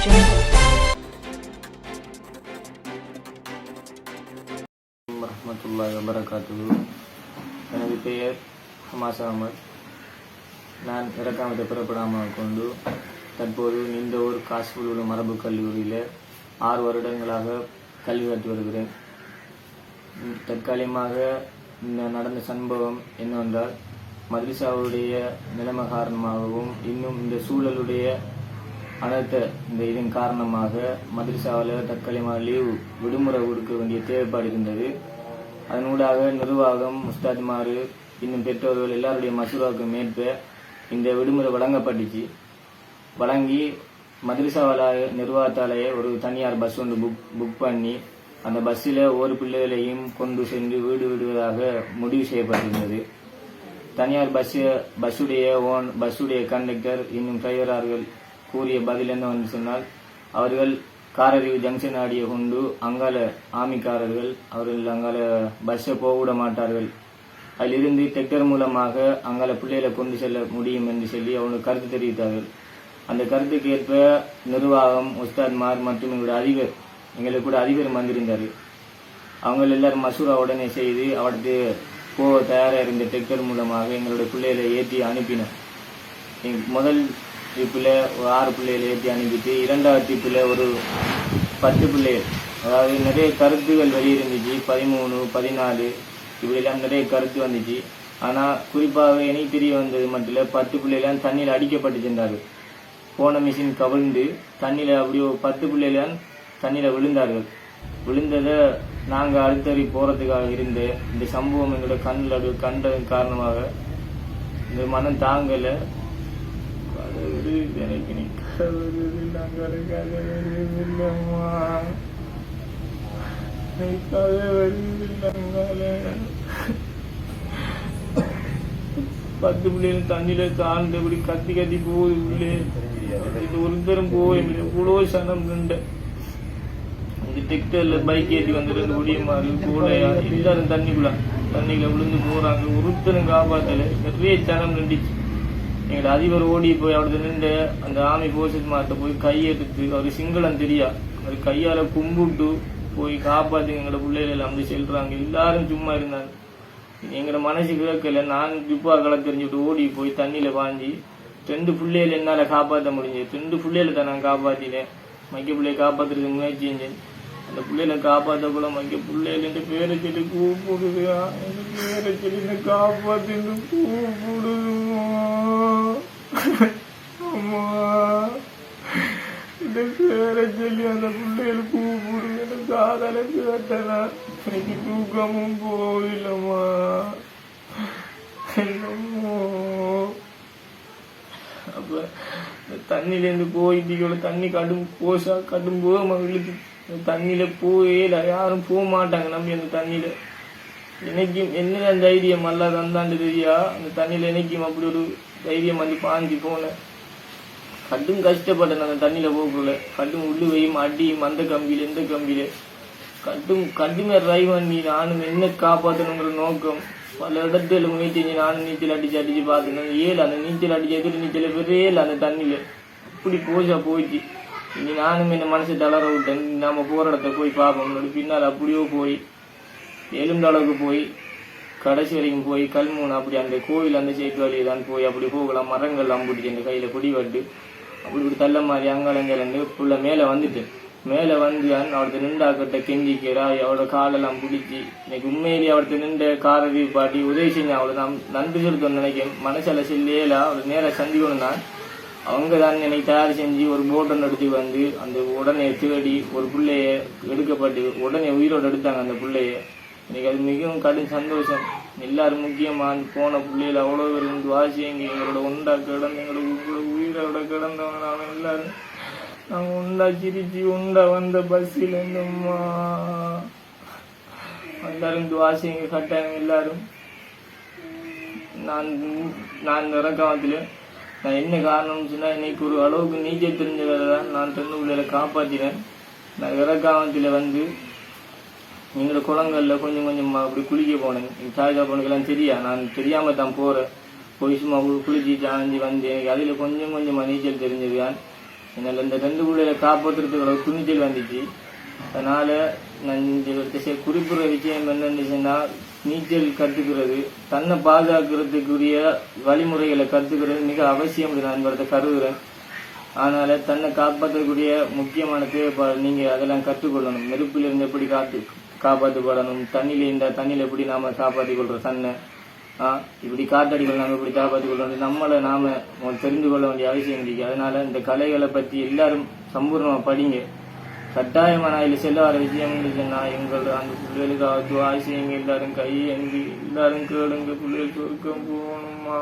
ராஜன் ரஹமத்துல்லாய் வபரகாத்து எனது பெயர் ஹமாஸ் அகமது நான் இறக்காமத்தை புறப்படாமல் கொண்டு தற்போது இந்த நிந்தவூர் காசில் உள்ள மரபு கல்லூரியில் ஆறு வருடங்களாக கல்வி கற்று வருகிறேன். தற்காலிகமாக நடந்த சம்பவம் என்னவென்றால் மதுரிசாவுடைய நிலைமை காரணமாகவும் இன்னும் இந்த சூழலுடைய அனர்த்த இந்த இதன் காரணமாக மதுரசாவில் தற்கொலைமா லீவ் விடுமுறை கொடுக்க வேண்டிய தேவைப்பாடு இருந்தது. அதனூடாக நிர்வாகம் முஸ்தாத்மார் இன்னும் பெற்றோர்கள் எல்லாருடைய மசூராவுக்கு மேற்ப இந்த விடுமுறை வழங்கப்பட்டுச்சு. வழங்கி மதுரசாவாலாய நிர்வாகத்தாலேயே ஒரு தனியார் பஸ் ஒன்று புக் புக் பண்ணி அந்த பஸ்ஸில் ஒரு பிள்ளைகளையும் கொண்டு சென்று வீடு விடுவதாக முடிவு செய்யப்பட்டிருந்தது. தனியார் பஸ்ஸு பஸ்ஸுடைய ஓன் பஸ்ஸுடைய கண்டக்டர் இன்னும் டிரைவரார்கள் கூறிய பதில் என்னவென்று சொன்னால் அவர்கள் காரறிவு ஜங்ஷன் ஆடிய கொண்டு அங்கால ஆமிக்காரர்கள் அவர்கள் அங்கால பஸ்ஸை போக விட மாட்டார்கள். அதிலிருந்து டெக்டர் மூலமாக அங்கால பிள்ளைகளை கொண்டு செல்ல முடியும் என்று சொல்லி அவங்க கருத்து தெரிவித்தார்கள். அந்த கருத்துக்கு ஏற்ப நிர்வாகம் உஸ்தாத்மார் மற்றும் எங்களுடைய அதிபர் எங்களுக்கு கூட அதிபர் வந்திருந்தார் அவங்க எல்லாரும் மசூரா உடனே செய்து அவருக்கு போக தயாராக இருந்த டெக்டர் மூலமாக எங்களுடைய பிள்ளைகளை ஏற்றி அனுப்பினோம் முதல் டிப்பில் ஒரு ஆறு பிள்ளைகள் ஏற்றி அனுப்பிட்டு இரண்டாவது டிப்பில் ஒரு பத்து பிள்ளைகள் அதாவது நிறைய கருத்துகள் வெளியிருந்துச்சு. பதிமூணு பதினாலு இப்படிலாம் நிறைய கருத்து வந்துச்சு. ஆனால் குறிப்பாக எனக்கு தெரிய வந்தது மட்டும் இல்லை பத்து பிள்ளைலாம் தண்ணியில் அடிக்கப்பட்டு சென்றார்கள். போன மிஷின் கவிழ்ந்து தண்ணியில் அப்படி ஒரு பத்து பிள்ளைலாம் தண்ணியில் விழுந்தார்கள். விழுந்ததை நாங்கள் அடுத்தறி போகிறதுக்காக இருந்து இந்த சம்பவம் எங்களோட கண்ணில் அது கண்டதன் காரணமாக இந்த மனம் தாங்கலை. கடவுளே, எனக்கு நீ கடவுளே, நான் கடவுளுக்காக வருவதில்லைம்மா. எனக்காக வருவதில்லைங்களே. பத்து பிள்ளைங்க தண்ணியில தாழ்ந்தபடி கத்தி கத்தி போகுது உள்ளே. இது ஒருத்தரும் போய் இவ்வளோ சனம் நின்ற இந்த டெக்டர்ல பைக் ஏற்றி வந்துருந்து ரெண்டு குடியமாறு கூடையா எல்லாரும் தண்ணிக்குள்ள தண்ணியில விழுந்து போறாங்க. ஒருத்தரும் காப்பாத்தல. நிறைய சனம் நின்றுச்சு எங்கள் அதிபர் ஓடி போய் அவரது நின்று அந்த ஆமி போசிட் மாட்ட போய் கையெடுத்து அவர் சிங்களம் தெரியா? அவர் கையால கும்பிட்டு போய் காப்பாற்றி எங்களோட பிள்ளைகள் அப்படி வந்து செல்றாங்க. எல்லாரும் சும்மா இருந்தாங்க. எங்களோட மனசு கேட்கல நான் டிப்பா களை தெரிஞ்சுட்டு ஓடி போய் தண்ணியில பாஞ்சி ரெண்டு பிள்ளைகள் என்னால காப்பாற்ற முடிஞ்சது. ரெண்டு பிள்ளைகளை தான் நான் காப்பாத்தினேன். மைக்க பிள்ளைய காப்பாத்துறதுக்கு முயற்சி செஞ்சேன். அந்த பிள்ளைகளை காப்பாத்த கூட மைக்க பிள்ளைகள் என்று பேரை சொல்லி கூப்பிடுதுயா எங்க பேரை சொல்லி காப்பாத்தின்னு கூப்பிடுதுமா அம்மா இந்த பேரை சொல்லி அந்த பிள்ளைகள் கூப்பிடுது எனக்கு காதல கேட்டனா எனக்கு தூக்கமும் போயில்லம்மா என்னமோ. அப்ப தண்ணியிலேருந்து போயிட்டு தண்ணி கடும் போசா கடும் போக மகளுக்கு தண்ணியில போயே யாரும் போக மாட்டாங்க நம்பி அந்த தண்ணியில. என்னைக்கும் என்ன தைரியம் அல்ல தந்தாண்டு தெரியா அந்த தண்ணியில என்னைக்கும் அப்படி ஒரு தைரியம் வந்து பாஞ்சு போனேன் கடும் கஷ்டப்பட்டேன் அந்த தண்ணியில் போகக்குள்ள. கடும் உள்ளுவையும் அடியும் அந்த கம்பியில இந்த கம்பியில். கடும் கடுமை ட்ரை பண்ணி நானும் என்ன காப்பாற்றணுங்கிற நோக்கம். பல இடத்துல முயற்சி செஞ்சு நானும் நீச்சல் அடிச்சு அடிச்சு பார்த்தேன் ஏழு அந்த நீச்சல் அடிச்சு எதிர் நீச்சல் பெரிய ஏழு அந்த தண்ணியில். இப்படி போச்சா போயிடுச்சு இனி நானும் என்ன மனசு தளர விட்டேன். நம்ம போகிற இடத்த போய் பார்ப்போம் பின்னால் அப்படியோ போய் எலும்பு அளவுக்கு போய் கடைசி வரைக்கும் போய் கல்மூன் அப்படி அந்த கோவில் அந்த சேட்டு வழியை தான் போய் அப்படி போகலாம் மரங்கள் அம்புடிச்சு அந்த கையில பிடிபட்டு அப்படி இப்படி தள்ள மாதிரி அங்காலங்கிலந்து புள்ள மேல வந்துட்டு மேல வந்து அவர்த்த நின்றாக்கிட்ட கெஞ்சிக்கிறா அவளோட காலெல்லாம் பிடிச்சி இன்னைக்கு உண்மையிலேயே அவர்த்த நின்ற காரவி பாட்டி உதவி செஞ்சு அவளை நான் நன்றி செலுத்தணும் நினைக்கிறேன். மனசில் செல்லையில அவளை நேர சந்திக்கணும் தான். அவங்க தான் என்னை தயார் செஞ்சு ஒரு போட்டை நடத்தி வந்து அந்த உடனே தேடி ஒரு பிள்ளைய எடுக்கப்பட்டு உடனே உயிரோடு எடுத்தாங்க அந்த பிள்ளைய. எனக்கு அது மிகவும் கடும் சந்தோஷம். எல்லாரும் முக்கியமா போன பிள்ளையில அவ்வளோ பேர் இருந்து வாசியங்க எங்களோட உண்டா கிடந்து எங்களோட உயிரோட கிடந்தவங்க நாம எல்லாரும் நாங்கள் உண்டா சிரிச்சு உண்டா வந்த பஸ்ஸில் இருந்தோம்மா. எல்லாரும் துவாசிங்க கட்டாயம் எல்லாரும். நான் நான் இந்த இறக்காமத்தில் நான் என்ன காரணம்னு சொன்னால் இன்னைக்கு ஒரு அளவுக்கு நீச்சல் தெரிஞ்சதால தான் நான் தென்னு பிள்ளைகளை காப்பாற்றினேன் நான் இறக்காமத்தில் வந்து எங்களோட குளங்களில் கொஞ்சம் கொஞ்சமாக அப்படி குளிக்க போனேன். எங்கள் தாய் தப்பனுக்கெல்லாம் தெரியா? நான் தெரியாமல் தான் போகிறேன் போய் சும்மா குளிச்சு சாஞ்சி வந்து எனக்கு அதில் கொஞ்சம் கொஞ்சமாக நீச்சல் தெரிஞ்சது. தான் என்னால் இந்த ரெண்டு பிள்ளைகளை காப்பாற்றுறதுக்கு துணிச்சல் வந்துச்சு. அதனால் நான் இந்த செ- குறிப்பிடுற விஷயம் என்னன்னு சொன்னா நீச்சல் கற்றுக்கிறது தன்னை பாதுகாக்கிறதுக்குரிய வழிமுறைகளை கற்றுக்கிறது மிக அவசியம் என்று நான் இவரத்தை கருதுகிறேன் அதனால் தன்னை காப்பாற்றக்கூடிய முக்கியமான தேவைப்பாடு நீங்கள் அதெல்லாம் கற்றுக்கொள்ளணும். நெருப்பிலிருந்து எப்படி காத்து காப்பாற்றப்படணும் தண்ணியில் இந்த தண்ணியில் எப்படி நாம் காப்பாற்றிக் கொள்கிறோம் தன்னை ஆ, இப்படி காத்தடிகள் நாம் இப்படி காப்பாற்றிக் கொள்ளணும் நம்மளை நாம் தெரிந்து கொள்ள வேண்டிய அவசியம் இருக்கு. அதனால் இந்த கலைகளை பற்றி எல்லாரும் சம்பூர்ணமாக படிங்க. கட்டாயமான நான் செல்ல வர விஷயம் நான் எங்கள் அந்த பிள்ளைகளுக்கு துவா செய்யுங்க எல்லாரும் கை எங்கி எல்லாரும் கேளுங்க. பிள்ளைகளுக்கு ஒருக்கம் போகணுமா